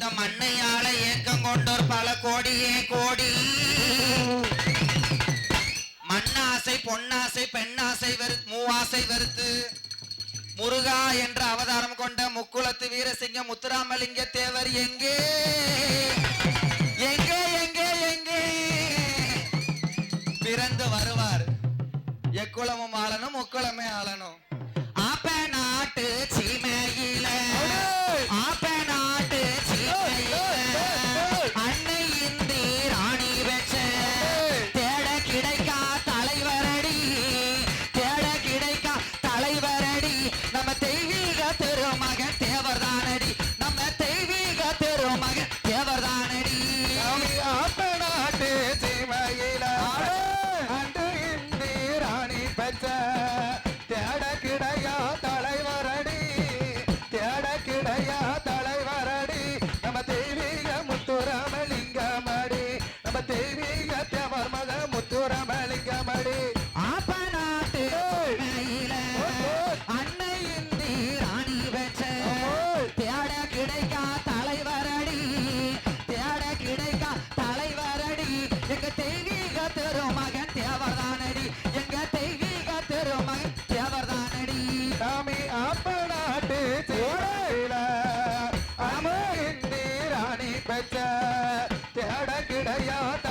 இந்த மண்ணையால ஏக்கம் கொண்டோர் பல கோடியே கோடி. மண்ணாசை பொன்னாசை பெண்ணாசை வெறு மூவாசை வெறுத்து முருகா என்ற அவதாரம் கொண்ட முக்குளத்து வீரசிங்க முத்துராமலிங்க தேவர் எங்கே? எங்கே எங்கே எங்கே? பிறந்து வருவார். எக்குளமும் ஆளனும் முக்குளமே ஆளனும். கிடைச்ச தேட கிடையாத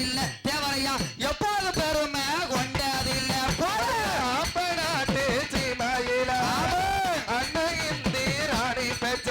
இல்ல. தேவரையா எப்போது பெருமை கொண்டது இல்ல போடாட்டு சீமையில அன்னையின் தீராணி பெற்ற